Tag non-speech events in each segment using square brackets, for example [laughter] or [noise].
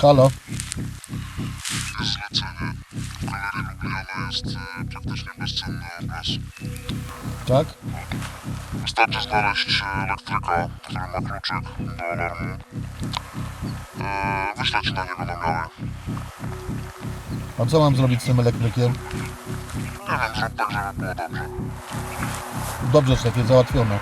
Halo? zlecenie. Galerii Lubliana jest e, praktycznie bezcenny obraz. Tak? Wystarczy znaleźć e, elektryka, który ma kluczyk do alarmu. E, wyślę ci na niego namiary. A co mam zrobić z tym elektrykiem? Nie wiem, zrób tak, żeby było dobrze. Dobrze, szefie, załatwione.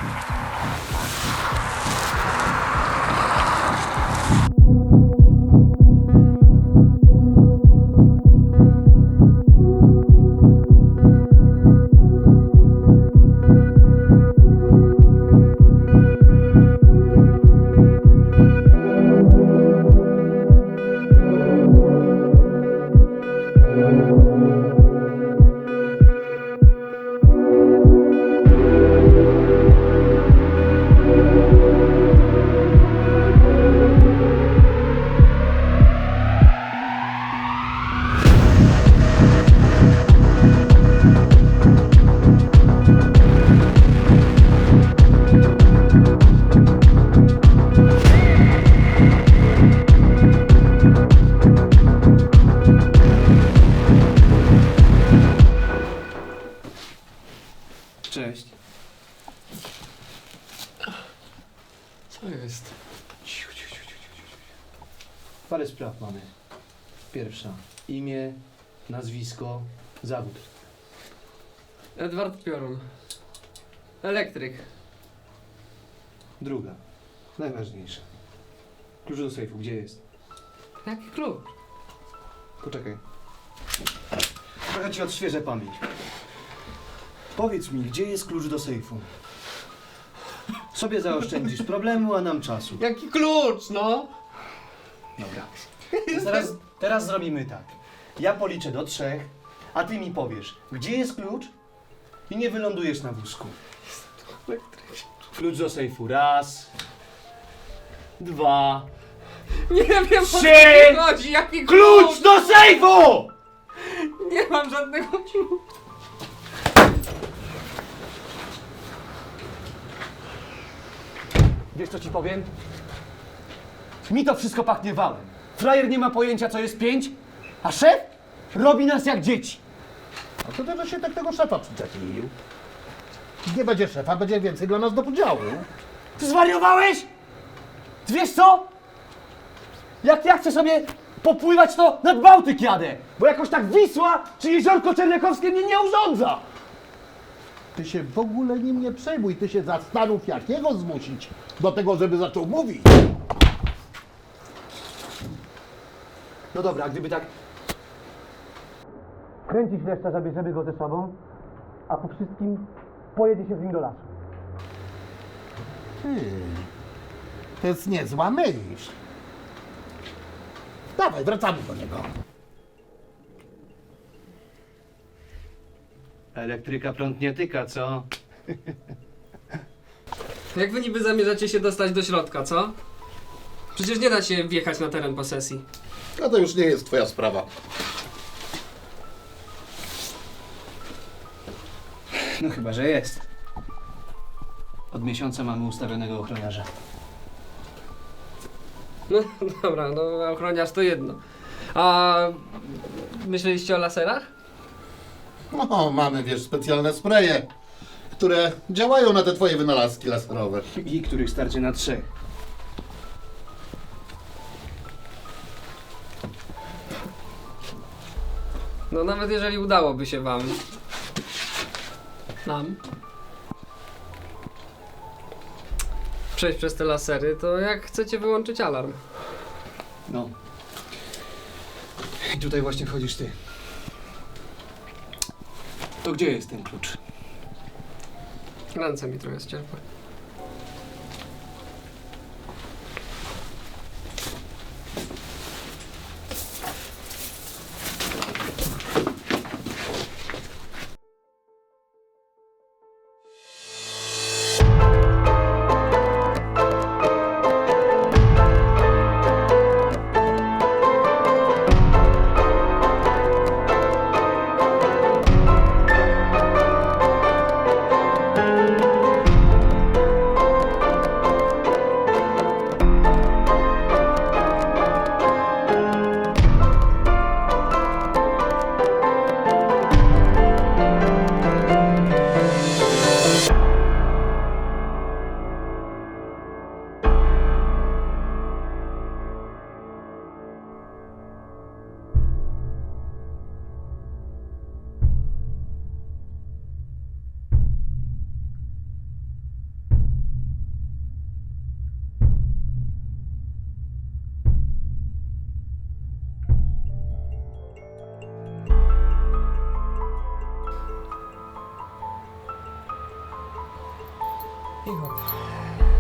Spraw mamy. Pierwsza. Imię, nazwisko, zawód. Edward Piorun. Elektryk. Druga. Najważniejsza. Klucz do sejfu, gdzie jest? Jaki klucz? Poczekaj. Trochę ci odświeżę pamięć. Powiedz mi, gdzie jest klucz do sejfu? Sobie zaoszczędzisz problemu, a nam czasu. Jaki klucz, no? Dobra. [laughs] Teraz, teraz zrobimy tak. Ja policzę do trzech, a ty mi powiesz, gdzie jest klucz i nie wylądujesz na wózku. Klucz do sejfu. Raz. Dwa. Nie wiem o co Trzy! ci chodzi, jaki Klucz do sejfu! Nie mam żadnego klucza. Wiesz co ci powiem? Mi to wszystko pachnie wałem. Frajer nie ma pojęcia co jest pięć, a szef robi nas jak dzieci. A to też się tak tego szefa przyczepił. Nie będzie szefa, będzie więcej dla nas do podziału. Ty zwariowałeś? Ty wiesz co? Jak ja chcę sobie popływać, to nad Bałtyk jadę. Bo jakoś tak Wisła czy Jeziorko Czerniakowskie mnie nie urządza. Ty się w ogóle nim nie przejmuj, ty się zastanów, jak jego zmusić do tego, żeby zaczął mówić. No dobra, a gdyby tak kręcić leszcza, zabierzemy go ze sobą, a po wszystkim pojedzie się z nim do lasu. Ty, to jest niezła myśl. Dawaj, wracamy do niego. Elektryka prąd nie tyka, co? [laughs] Jak wy niby zamierzacie się dostać do środka, co? Przecież nie da się wjechać na teren posesji. No to już nie jest twoja sprawa. No chyba, że jest. Od miesiąca mamy ustawionego ochroniarza. [laughs] No dobra, no ochroniarz to jedno. A myśleliście o laserach? No, mamy, wiesz, specjalne spreje, które działają na te twoje wynalazki laserowe. I których starczy na trzech. No nawet jeżeli udałoby się wam. Nam. Przejść przez te lasery, to jak chcecie wyłączyć alarm? No. I tutaj właśnie wchodzisz ty. To gdzie jest ten klucz? Ręce mi trochę ścierpły.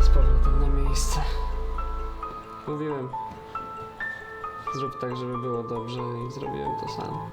Z powrotem na miejsce. Mówiłem, zrób tak, żeby było dobrze i zrobiłem to samo.